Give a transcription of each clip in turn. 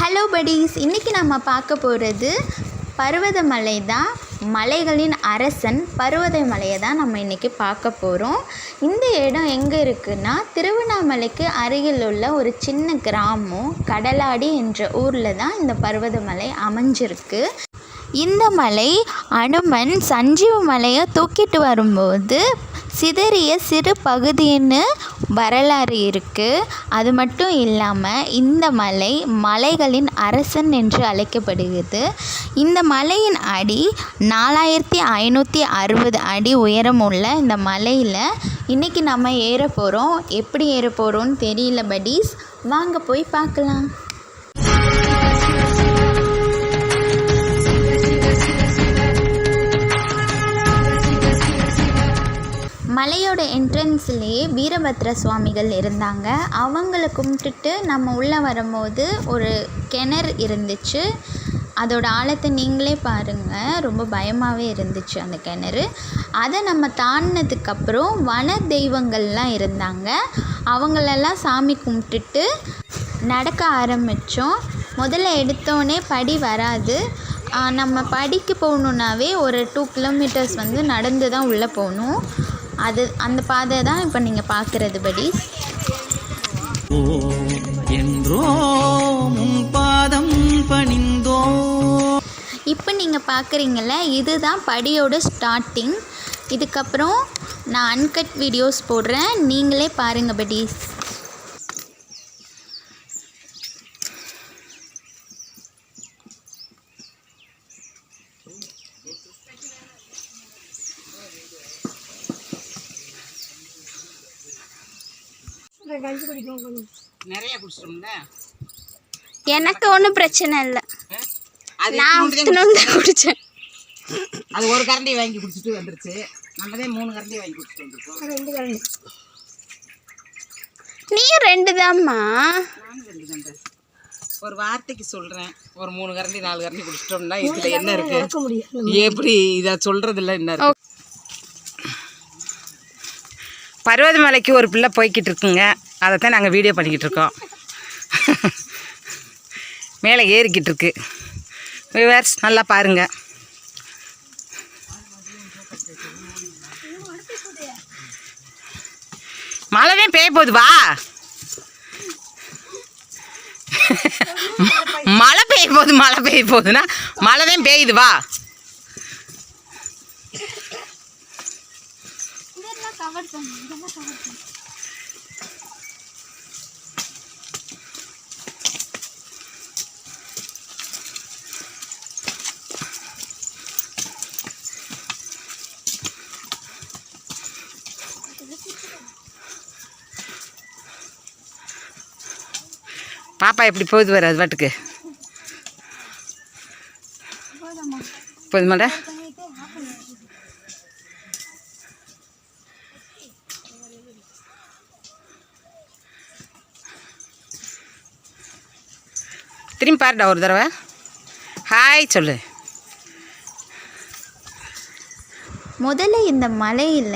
Hello buddies இன்றைக்கி நம்ம பார்க்க போகிறது பர்வதமலை தான் மலைகளின் அரசன் பர்வதமலையை தான் நம்ம இன்றைக்கி பார்க்க போகிறோம் இந்த இடம் எங்கே இருக்குன்னா திருவண்ணாமலைக்கு அருகில் உள்ள ஒரு சின்ன கிராமம் கடலாடி என்ற ஊரில் தான் இந்த பர்வதமலை அமைஞ்சிருக்கு. இந்த மலை அனுமன் சஞ்சீவ மலையை தூக்கிட்டு வரும்போது சிதறிய சிறு பகுதின்னு வரலாறு இருக்குது அது மட்டும் இல்லாமல் இந்த மலை மலைகளின் அரசன் என்று அழைக்கப்படுகிறது. இந்த மலையின் அடி நாலாயிரத்தி ஐநூற்றி அறுபது அடி உயரம் உள்ள இந்த மலையில் இன்றைக்கி நம்ம ஏற போகிறோம் எப்படி ஏற போகிறோன்னு தெரியல படிஸ் வாங்க போய் பார்க்கலாம். மலையோட என்ட்ரன்ஸ்லேயே வீரபத்ர சுவாமிகள் இருந்தாங்க. அவங்கள கும்பிட்டுட்டு நம்ம உள்ளே வரும்போது ஒரு கிணறு இருந்துச்சு. அதோட ஆழத்தை நீங்களே பாருங்கள் ரொம்ப பயமாகவே இருந்துச்சு அந்த கிணறு. அதை நம்ம தாண்டினதுக்கப்புறம் வன தெய்வங்கள்லாம் இருந்தாங்க. அவங்களெல்லாம் சாமி கும்பிட்டுட்டு நடக்க ஆரம்பித்தோம் முதல்ல எடுத்தோடனே படி வராது. நம்ம படிக்கு போகணுன்னாவே ஒரு டூ கிலோமீட்டர்ஸ் வந்து நடந்து தான் உள்ளே போகணும். அது அந்த பாதை தான் இப்போ நீங்கள் பார்க்குறது படி. என்றோ பாதம் பணிந்தோ இப்போ நீங்கள் பார்க்குறீங்கள இதுதான் படியோட ஸ்டார்டிங் இதுக்கப்புறம் நான் அன்கட் வீடியோஸ் போடுறேன். நீங்களே பாருங்கள் buddies நிறைய குடிச்சிட்டோம்ல? எனக்கு ஒன்றும் பிரச்சனை இல்லை. அது நான் தான் குடித்தேன் குடிச்சோம். அது ஒரு கரண்டி வாங்கி குடிச்சிட்டு வந்துருச்சு. நம்ம தான் மூணு கரண்டி வாங்கி குடிச்சிட்டு வந்திருக்கோம். ரெண்டு கரண்டி. நீ ரெண்டு கரண்டி ஒரு வார்த்தைக்கு சொல்றேன். ஒரு மூணு கரண்டி நாலு கரண்டி குடிச்சிட்டோம்னா இதுல என்ன இருக்கு? எப்படி இத சொல்றதுல என்ன இருக்கு? பர்வதமலைக்கு ஒரு பிள்ளை போய்கிட்டு இருக்குங்க. அதைத்தான் நாங்கள் வீடியோ பண்ணிக்கிட்டு இருக்கோம். மேலே ஏறிக்கிட்டு இருக்கு வியூவர்ஸ் நல்லா பாருங்க. மழை பெய்ய போகுது வா. மழை பெய்ய போகுது மழை பெய்ய போகுதுன்னா மழை பெய்யுது வா. அப்பா எப்படி போகுது வர அது பாட்டுக்கு. போதுமாடா. திரும்பி பாருடா ஒரு தடவை. ஹாய் சொல்லு. முதல்ல இந்த மலையில்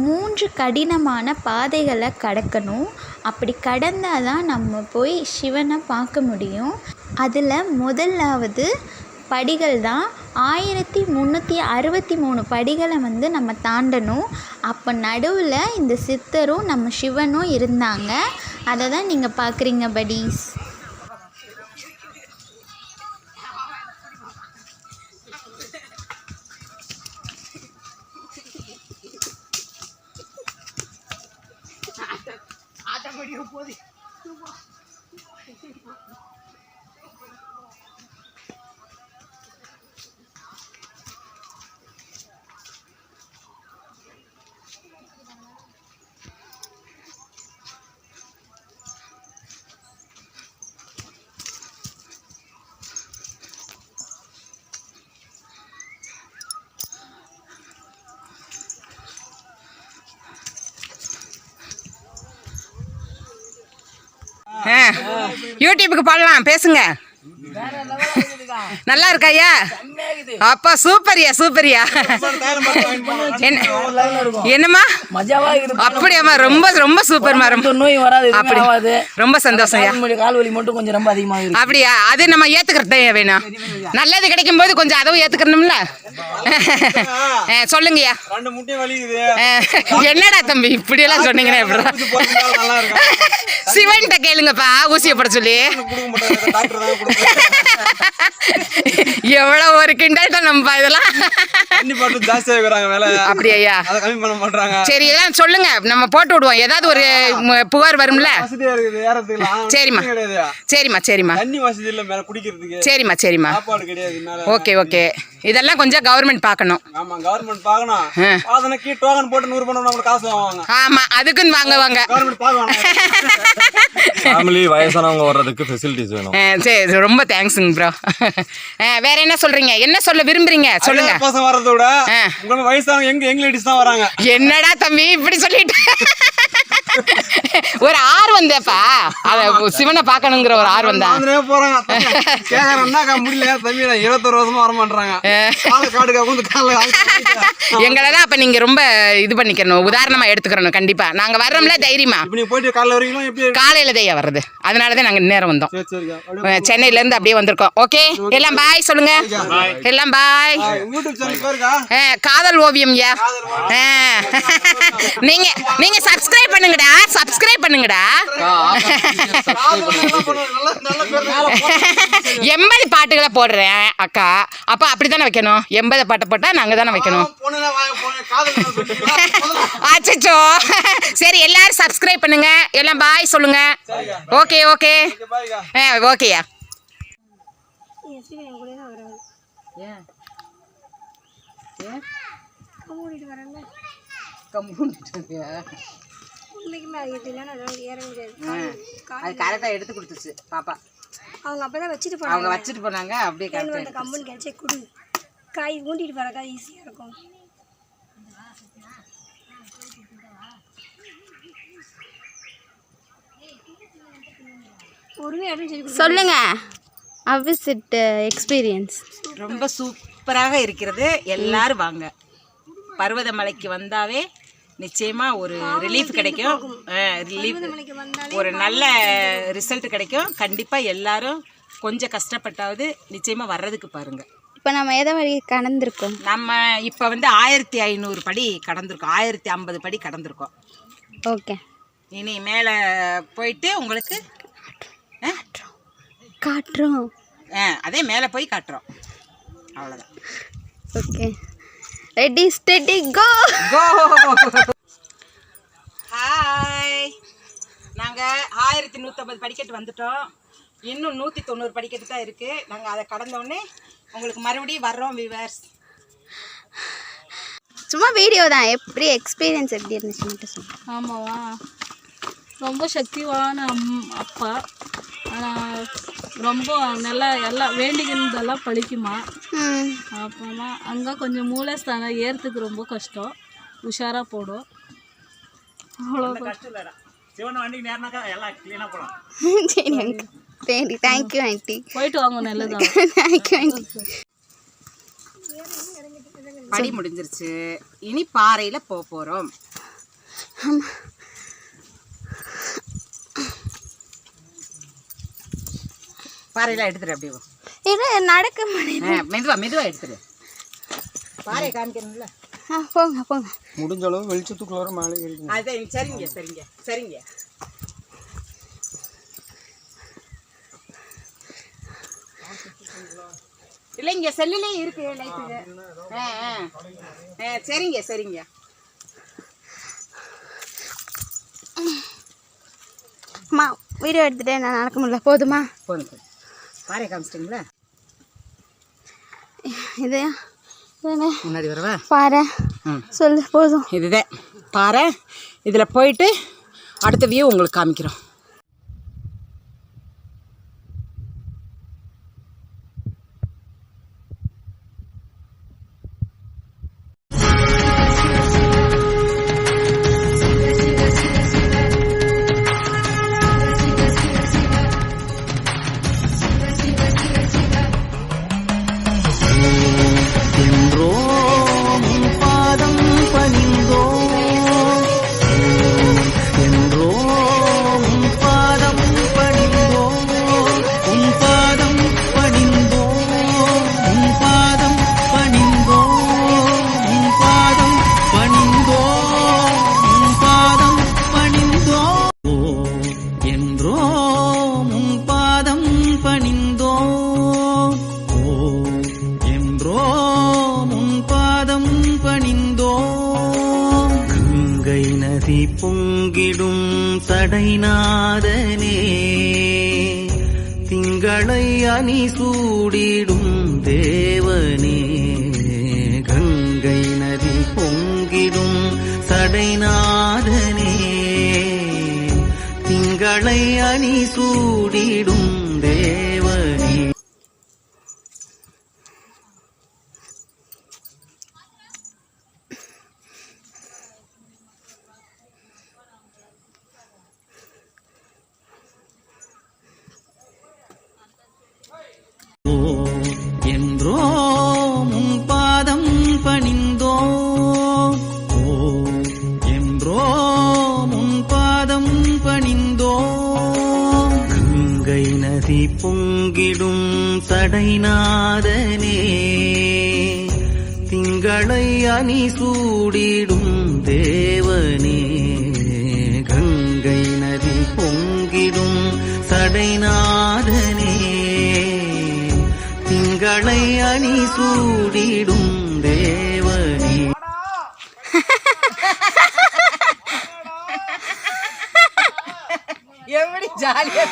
மூன்று கடினமான பாதைகளை கடக்கணும். அப்படி கடந்தால் தான் நம்ம போய் சிவனை பார்க்க முடியும். அதில் முதலாவது படிகள் தான் ஆயிரத்தி முந்நூற்றி அறுபத்தி மூணு படிகளை வந்து நம்ம தாண்டணும். அப்போ நடுவில் இந்த சித்தரும் நம்ம சிவனும் இருந்தாங்க. அதை தான் நீங்கள் பார்க்குறீங்க படிஸ் யூடியூபுக்கு போடலாம் பேசுங்க. நல்லா இருக்கா ஐயா அப்பா சூப்பர்யா சூப்பர்யா என்ன என்னம்மா அப்படியாம்மா ரொம்ப ரொம்ப சூப்பர்மா ரொம்ப நோய் வராது அப்படி ரொம்ப சந்தோஷம்யா கால் வலி மட்டும் கொஞ்சம் ரொம்ப அதிகமாக அப்படியா அது நம்ம ஏத்துக்கிறது வேணும் நல்லது கிடைக்கும் போது கொஞ்சம் அதுவும் ஏத்துக்கணும்ல சொல்லுங்கய்யா என்னடா தம்பி இப்படி எல்லாம் சொன்னீங்கன்னா சிவன்கிட்ட கேளுங்கப்பா ஊசியை போட சொல்லி எவ்வளவு ஒரு நம்ம இதெல்லாம்? தண்ணி பாட்டு ஜாஸ்தியாக இருக்கிறாங்க வேலை அப்படியா? அதை கம்மி பண்ண மாட்டாங்க சரி இதெல்லாம் சொல்லுங்க. நம்ம போட்டு விடுவோம். ஏதாவது ஒரு புகார் வரும்ல? வசதியா இருக்குது ஏறதுக்குலாம். சரிம்மா. சரிம்மா சரிம்மா. தண்ணி வசதி இல்ல மேல குடிக்கிறதுக்கு. சரிம்மா சரிம்மா. சாப்பாடு கிடையாது மேல. Okay okay. இதெல்லாம் கொஞ்சம் கவர்மெண்ட் பார்க்கணும். ஆமா கவர்மெண்ட் பார்க்கணும். ஆ. அதனைக்கு டோக்கன் போட்டு நூறு பண்ண நம்மளுக்கு காசு வாங்குவாங்க. ஆமா அதுக்குன்னு வாங்குவாங்க. கவர்மெண்ட் பார்க்கணும். ஃபேமிலி வயசானவங்க வர்றதுக்கு ஃபெசிலிட்டிஸ் வேணும். சரி ரொம்ப தேங்க்ஸுங்க ப்ரோ வேற என்ன சொல்றீங்க? என்ன சொல்ல விரும்புறீங்க? சொல்லுங்க. பசங்க வர்றதை விட. உங்களுக்கு வயசானவங்க எங்க எங்க லேடிஸ் தான் வராங்க. என்னடா தம்பி இப்படி சொல்லிட்டு? ஒரு ஆர்வம் தேப்பா அத சிவனை பார்க்கணுங்கிற ஒரு ஆர்வம் தான் போறாங்க கேக்குறேன்னா முடியல தம்பி நான் இருபத்தொரு வருஷமா வர மாட்டாங்க கால காடுக்கா வந்து கால எங்களை தான் அப்ப நீங்க ரொம்ப இது பண்ணிக்கணும் உதாரணமா எடுத்துக்கிறணும் கண்டிப்பா. நாங்க வர்றோம்ல தைரியமா. இப்ப நீங்க போயிட்டு காலைல வரீங்களா காலையில தையா வர்றது. அதனாலதான் நாங்க நேரம் வந்தோம். சென்னையில இருந்து அப்படியே வந்திருக்கோம். ஓகே? எல்லாம் பாய் சொல்லுங்க. எல்லாம் பாய் யூடியூப் சேனல் பேருக்கா அஹ், காதல் ஓவியம் யா. நீங்க நீங்க சப்ஸ்கிரைப் பண்ணுங்கடா. சப்ஸ்கிரைப் பண்ணுங்கடா எண்பது பாட்டுகளை போடுறேன் அக்கா அப்ப அப்படித்தானே வைக்கணும் எண்பது பாட்டை போட்டா நாங்க தானே வைக்கணும் அச்சோ சரி எல்லாரும் சப்ஸ்கிரைப் பண்ணுங்க எல்லாம் பாய் சொல்லுங்க ஓகே ஓகே ஓகேயா பாய்க்கா ஓகேயா அது கரெக்டாக எடுத்து கொடுத்துச்சு பாப்பா. அவங்க அப்பதான் வச்சுட்டு அவங்க போனாங்க. வச்சுட்டு போனாங்க அப்படியே கரெக்டாக வந்த கம்பன் கிடைச்சே குடு. காய் ஊண்டிட்டு வரக்கா ஈஸியா இருக்கும். சொல்லுங்க. அவிசிட் எக்ஸ்பீரியன்ஸ் ரொம்ப சூப்பராக இருக்கிறது. எல்லாரும் வாங்க. பர்வதமலைக்கு வந்தாவே நிச்சயமா ஒரு ரிலீஃப் கிடைக்கும். ரிலீஃப் ஒரு நல்ல ரிசல்ட் கிடைக்கும். கண்டிப்பா எல்லாரும் கொஞ்சம் கஷ்டப்பட்டாவது நிச்சயமா வர்றதுக்கு பாருங்க. இப்போ நம்ம எதை வழி கடந்திருக்கோம்? நம்ம இப்போ வந்து ஆயிரத்தி ஐநூறு படி கடந்திருக்கோம். ஆயிரத்தி ஐம்பது படி கடந்திருக்கோம். ஓகே. இனி மேலே போயிட்டு உங்களுக்கு ஆ? காட்டுறோம் ஆ, அதே மேலே போய் காட்டுறோம். அவ்வளோதான் okay. Ready steady go go hi நாங்கள் ஆயிரத்தி நூற்றம்பது படிக்கட்டு வந்துட்டோம். இன்னும் நூற்றி தொண்ணூறு படிக்கட்டு தான் இருக்குது நாங்கள் அதை கடந்தோடனே உங்களுக்கு மறுபடியும் வர்றோம் விவர்ஸ் சும்மா வீடியோ தான். எப்படி எக்ஸ்பீரியன்ஸ் எப்படி இருந்துச்சு மட்டும் சொல்லுங்க ஆமாவா? ரொம்ப சக்திவான அம் அப்பா. ரொம்ப நல்லா எல்லாம் வேண்டிக்கிறதெல்லாம் பழிக்குமா? அப்புறமா அங்கே கொஞ்சம் மூளைஸ்தானம் ஏறத்துக்கு ரொம்ப கஷ்டம். உஷாராக போடும். அவ்வளோ சரி அங்கிள் சரி தேங்க்யூ ஆண்டி போயிட்டு வாங்க நல்லதா தேங்க்யூ ஆண்டி படி முடிஞ்சிருச்சு. இனி பாறையில் போக போகிறோம் பாறையெல்லாம் எடுத்துரு அப்படியே இது நடக்க மெதுவா மெதுவா எடுத்துரு. பாறை காமிக்கணும்ல? போங்க போங்க. முடிஞ்ச அளவு வெளிச்சத்துக்குள்ள வர மேலே சரிங்க சரிங்க சரிங்க இல்லைங்க செல்லுலே இருக்கு லைட்டு ஆ ஆ. ஆ சரிங்க சரிங்க. அம்மா வீடியோ எடுத்துகிட்டே நான் நடக்க முடியல. போதுமா போதும். பாறை காமிச்சிட்டிங்களா? இது முன்னாடி வரவா? ம். சொல்லு போதும். இதுதான் பாறை. இதில் போயிட்டு அடுத்த வியூ உங்களுக்கு காமிக்கிறோம். திங்களை அணி சூடிடும் தேவனே. சூடிடும் தேவனே. எப்படி ஜாலியா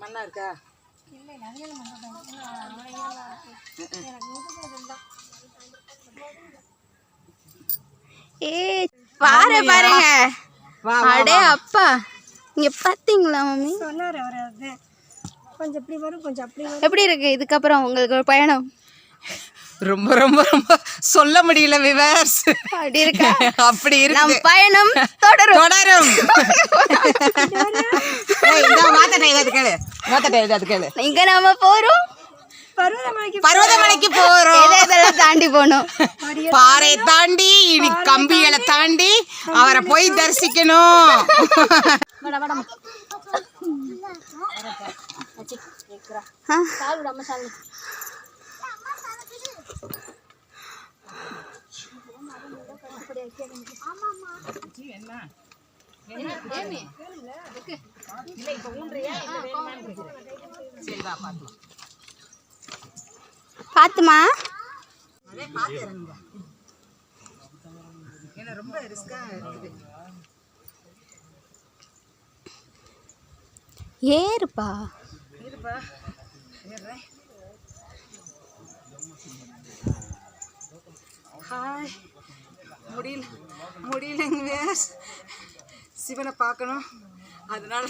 மண்ணா இருக்கா? ஏ பாரு பாருங்க. அடே அப்பா. இங்க பாத்தீங்களா மம்மி? சொன்னார் அவர் அது. கொஞ்சம் இப்படி வரும் கொஞ்சம் அப்படி வரும். எப்படி இருக்கு? இதுக்கப்புறம் உங்களுக்கு ஒரு பயணம்? ரொம்ப ரொம்ப ரொம்ப சொல்ல முடியல விவர்ஸ் அப்படி இருக்கா? அப்படி இருக்கு. பயணம் தொடரும். தொடரும். இங்க நாம போறோம். பருவதமலைக்கு போறோம். எதை எதெல்லாம் தாண்டி போகணும்? பாறை தாண்டி இனி கம்பிகளை தாண்டி அவரை போய் தரிசிக்கணும். பாத்துமா ரொம்ப ரிஸ்கா இருக்குது ஏறுப்பா. ஏறுறேன் ஹாய் முடியல முடியலங்க சிவனை பார்க்கணும் அதனால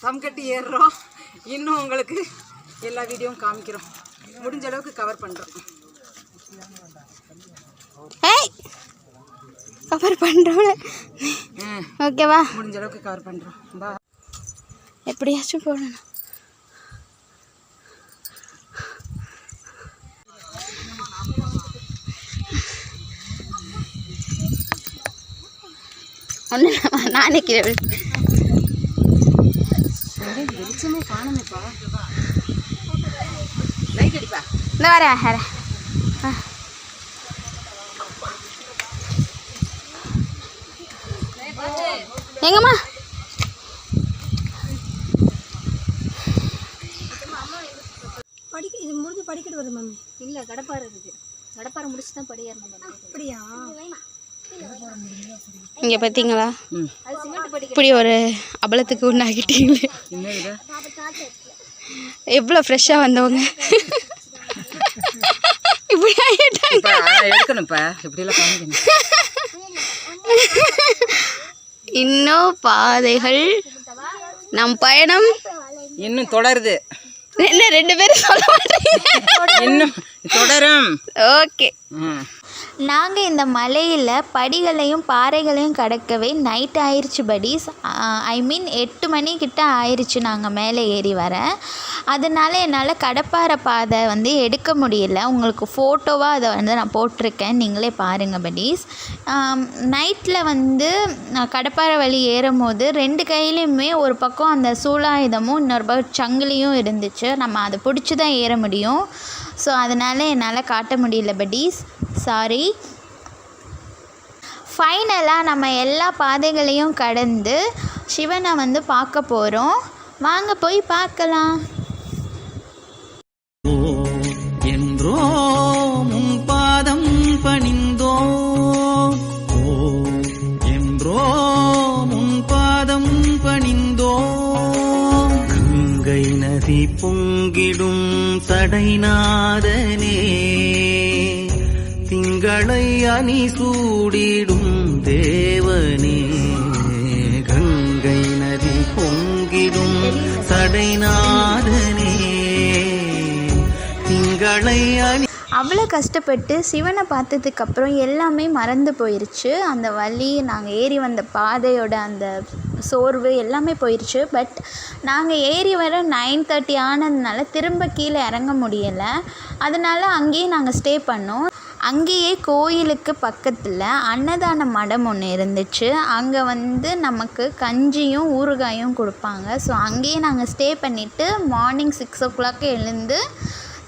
தம் கட்டி ஏறுறோம் இன்னும் உங்களுக்கு எல்லா வீடியோவும் காமிக்கிறோம் முடிஞ்ச அளவுக்கு கவர் பண்ணுறோம் கவர் பண்றோம் ஓகேவா முடிஞ்ச அளவுக்கு கவர் பண்ணுறோம் எப்படியாச்சும் போடணும் ஒன்று நானே கீழே. வெளிச்சமே காணுமேப்பா இந்த வரேன் வரேன் ஆ. எங்கம்மா? படிக்க இது முடிஞ்சு படிக்கட்டு வருது மம்மி. இல்லை கடப்பாறை இருக்கு. கடப்பாறை முடிச்சு தான் படியேறணும். அப்படியா? இங்கே பார்த்தீங்களா இப்படி ஒரு அபலத்துக்கு உண்டாக்கிட்டீங்களே எவ்வளோ ஃப்ரெஷ்ஷாக வந்தவங்க. இப்படி ஆகிட்டாங்க. இன்னும் பாதைகள். நம் பயணம். இன்னும் தொடருது. என்ன ரெண்டு பேரும் சொல்ல மாட்டீங்க? இன்னும் தொடரும். ஓகே. நாங்கள் இந்த மலையில் படிகளையும் பாறைகளையும் கடக்கவே நைட் ஆயிடுச்சு படிஸ் ஐ மீன் எட்டு மணிக்கிட்ட ஆயிடுச்சு நாங்கள் மேலே ஏறி வர. அதனால் என்னால் கடப்பாறை பாதை வந்து எடுக்க முடியல. உங்களுக்கு ஃபோட்டோவாக அதை வந்து நான் போட்டிருக்கேன். நீங்களே பாருங்கள் படிஸ் நைட்டில் வந்து நான் கடப்பாறை வழி ஏறும் போது ரெண்டு கையிலையுமே ஒரு பக்கம் அந்த சூலாயுதமும் இன்னொரு பக்கம் சங்கிலியும் இருந்துச்சு. நம்ம அதை பிடிச்சி தான் ஏற முடியும். ஸோ அதனால் என்னால் காட்ட முடியல படிஸ் சாரி ஃபைனலாக நம்ம எல்லா பாதைகளையும் கடந்து சிவனை வந்து பார்க்க போகிறோம் வாங்க போய் பார்க்கலாம். என்றோ பாதம் பணிந்தோ என்றோ பாதம் பணிந்தோ கங்கை நதி பொங்கிடும் தடைநாதனே. கண்களை அணி சூடிடும் தேவனே. கங்கை நதி பொங்கிடும் சடைநாதனே. திங்களை அணி அவ்வளோ கஷ்டப்பட்டு சிவனை பார்த்ததுக்கப்புறம் எல்லாமே மறந்து போயிருச்சு. அந்த வழி நாங்கள் ஏறி வந்த பாதையோட அந்த சோர்வு எல்லாமே போயிருச்சு. பட் நாங்கள் ஏறி வர நைன் தேர்ட்டி ஆனதுனால திரும்ப கீழே இறங்க முடியலை. அதனால அங்கேயே நாங்கள் ஸ்டே பண்ணோம். அங்கேயே கோயிலுக்கு பக்கத்தில் அன்னதான மடம் ஒன்று இருந்துச்சு. அங்கே வந்து நமக்கு கஞ்சியும் ஊறுகாயும் கொடுப்பாங்க. ஸோ அங்கேயே நாங்கள் ஸ்டே பண்ணிவிட்டு மார்னிங் சிக்ஸ் ஓ கிளாக் எழுந்து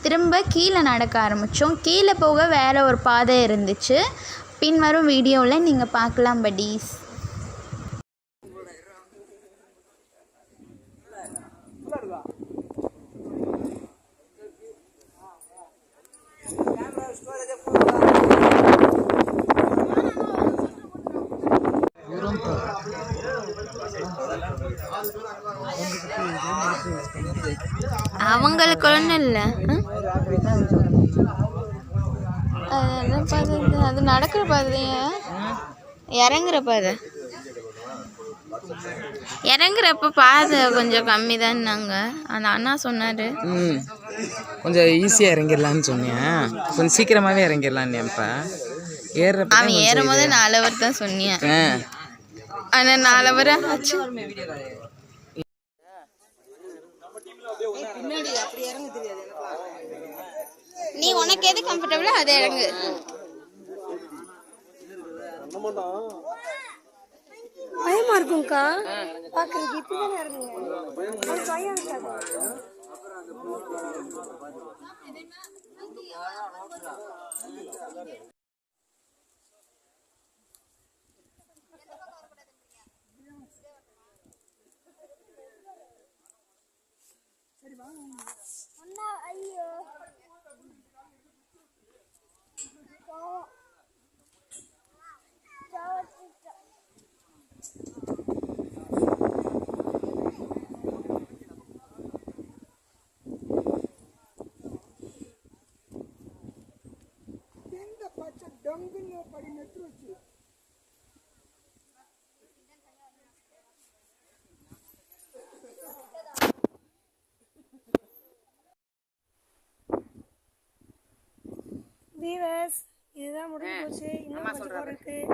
திரும்ப கீழே நடக்க ஆரம்பித்தோம் கீழே போக வேறு ஒரு பாதை இருந்துச்சு. பின்வரும் வீடியோவில் நீங்கள் பார்க்கலாம் படீஸ் அவங்களுக்கு ஒன்றும் இல்லை அது என்ன பாதை இது? அது நடக்கிற பாதையா இறங்குற பாதை இறங்குறப்ப பாதை கொஞ்சம் கம்மி தான்னாங்க அந்த அண்ணா சொன்னார். கொஞ்சம் ஈஸியாக இறங்கிடலான்னு சொன்னேன் கொஞ்சம் சீக்கிரமாகவே இறங்கிடலான்னு இப்போ ஏறுறப்ப அவன் ஏறும் போது நாலு அவர் தான் சொன்னியன் ஆனால் நாலு அவர் ஆச்சு. நீ உனக்கு எது கம்ஃபர்டபுளோ அதை இறங்கு. பயமா இருக்கும்க்கா. பாக்குறதுக்கு இப்படிதானே இறங்குங்க. பயம் இருக்காது. 嗯我那哎呦 வீவர்ஸ் இதுதான் முடிஞ்சு போச்சு. இன்னும் கொஞ்சம் இருக்கு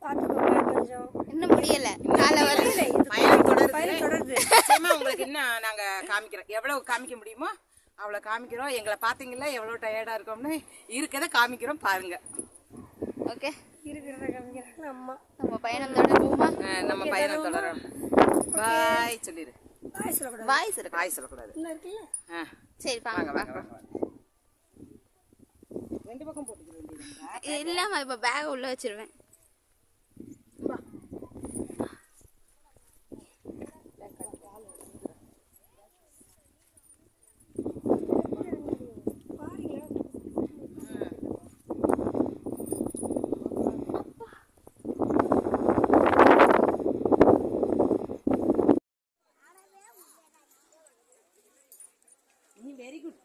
பார்த்துக்கோங்க கொஞ்சம். இன்னும் முடியலை. நாலு அவர் பயணம் தொடருது. பயணம் தொடருது. நிச்சயமா உங்களுக்கு இன்னும் நாங்க காமிக்கிறோம். எவ்வளவு காமிக்க முடியுமோ அவ்வளவு காமிக்கிறோம். எங்களை பாத்தீங்களா எவ்வளவு டயர்டா இருக்கோம்னு இருக்கதை காமிக்கிறோம் பாருங்க. ஓகே இருக்கிறத காமிக்கிறாங்க அம்மா. நம்ம பயணம் தொடருவோமா? அஹ் நம்ம பயணம் தொடரும். பாய் சொல்லிடு. பாய் சொல்லக்கூடாது. பாய் சொல்லக்கூடாது. இன்னும் இருக்குல்ல? அஹ் சரி வாங்க வாங்க. பக்கம் போட்டுக்க வேண்டியதுங்களா? இல்லாமல் இப்போ பேக் உள்ளே வச்சிருவேன். வெரி குட்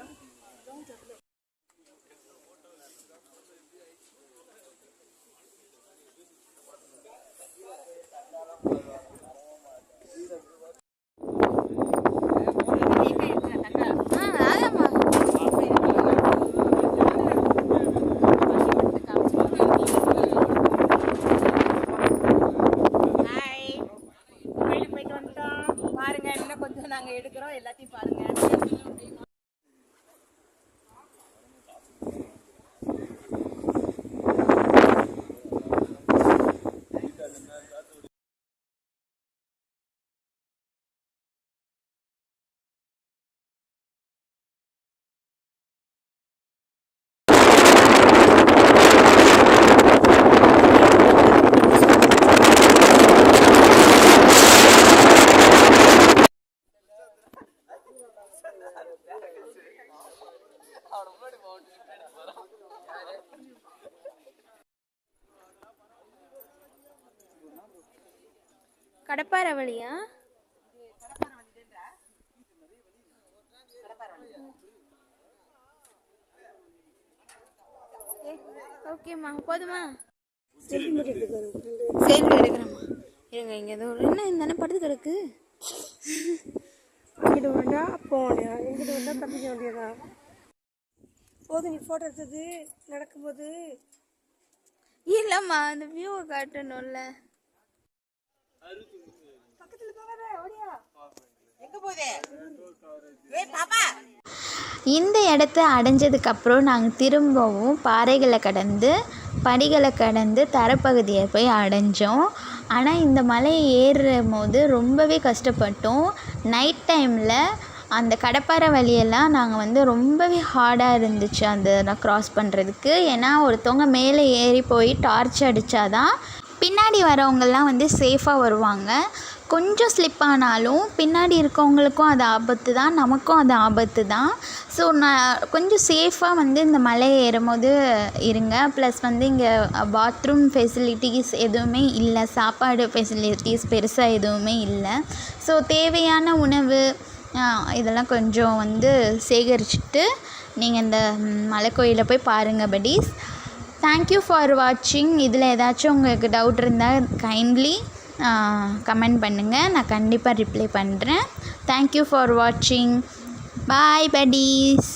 ஆ ஆ ஆ ஆகாமா ஹாய் கோயிலுக்கு போயிட்டு வந்துட்டோம் பாருங்க இன்னும் கொஞ்சம் நாங்க எடுக்கிறோம் எல்லாத்தையும் பாருங்க கடப்பாறை வழியா ஓகேம்மா போதுமா? செல்ஃபி எடுக்கிறேம்மா. இருங்க இங்கே ஏதோ ஒரு- என்ன இந்த படுத்து கிடக்கு? இங்கிட்டு வந்தா வேண்டியதா இங்கிட்டு வந்தா தப்பிக்க வேண்டியதா? போதும் நீ ஃபோட்டோ எடுத்தது நடக்கும்போது. இல்லைம்மா அந்த வியூவை காட்டணும்ல எங்க போகுது ஏய் பாப்பா இந்த இடத்த அடைஞ்சதுக்கப்புறம் நாங்கள் திரும்பவும் பாறைகளை கடந்து படிகளை கடந்து தரப்பகுதியை போய் அடைஞ்சோம். ஆனால் இந்த மலையை ஏறும் போது ரொம்பவே கஷ்டப்பட்டோம். நைட் டைமில் அந்த கடப்பாறை வழியெல்லாம் நாங்கள் வந்து ரொம்பவே ஹார்டாக இருந்துச்சு அந்த க்ராஸ் பண்ணுறதுக்கு ஏன்னா ஒருத்தவங்க மேலே ஏறி போய் டார்ச் அடித்தாதான் பின்னாடி வரவங்கெல்லாம் வந்து சேஃபாக வருவாங்க. கொஞ்சம் ஸ்லிப் ஆனாலும் பின்னாடி இருக்கவங்களுக்கும் அது ஆபத்து தான் நமக்கும் அது ஆபத்து தான். ஸோ நான் கொஞ்சம் சேஃபாக வந்து இந்த மலையை ஏறும்போது இருங்க. ப்ளஸ் வந்து இங்கே பாத்ரூம் ஃபெசிலிட்டிஸ் எதுவுமே இல்லை. சாப்பாடு ஃபெசிலிட்டிஸ் பெருசாக எதுவுமே இல்லை. ஸோ தேவையான உணவு இதெல்லாம் கொஞ்சம் வந்து சேகரிச்சுட்டு நீங்கள் இந்த ம், மலைக்கோயிலை போய் பாருங்கள் படிஸ் தேங்க்யூ ஃபார் வாட்சிங் இதில் ஏதாச்சும் உங்களுக்கு டவுட் இருந்தால் கைண்ட்லி கமெண்ட் பண்ணுங்கள் நான் கண்டிப்பாக ரிப்ளை பண்ணுறேன் தேங்க்யூ ஃபார் வாட்சிங் பாய் படீஸ்